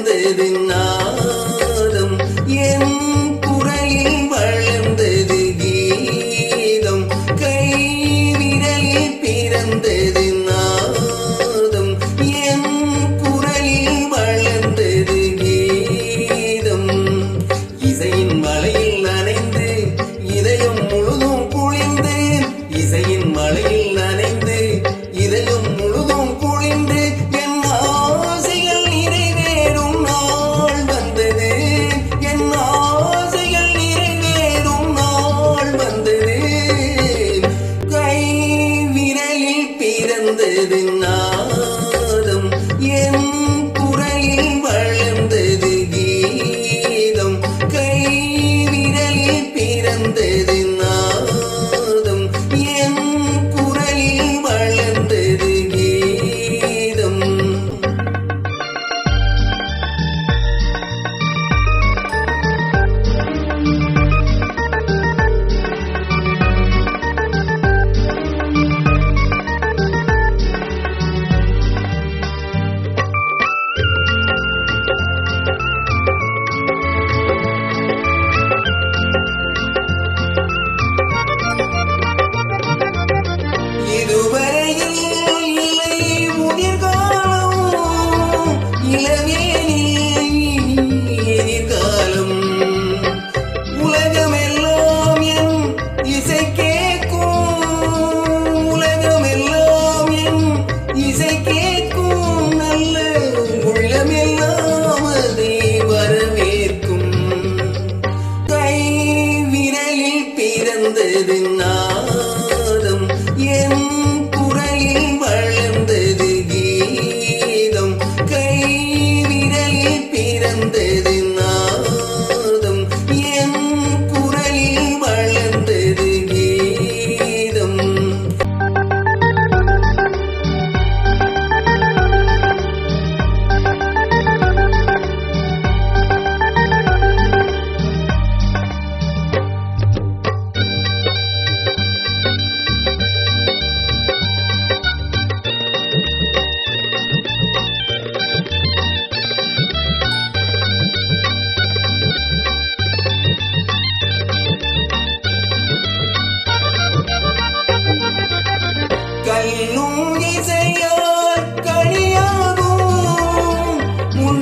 They.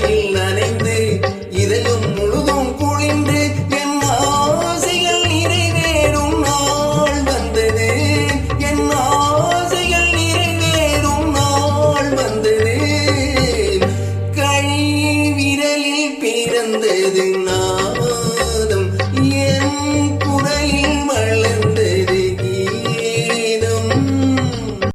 மழையில் நனைந்து இதயம் முழுதும் குளிர்ந்து என் ஆசைகள் நிறைவேறும் நாள் வந்தது. என் ஆசைகள் நிறைவேறும் நாள் வந்தது. கை விரலில் பிறந்தது நான்.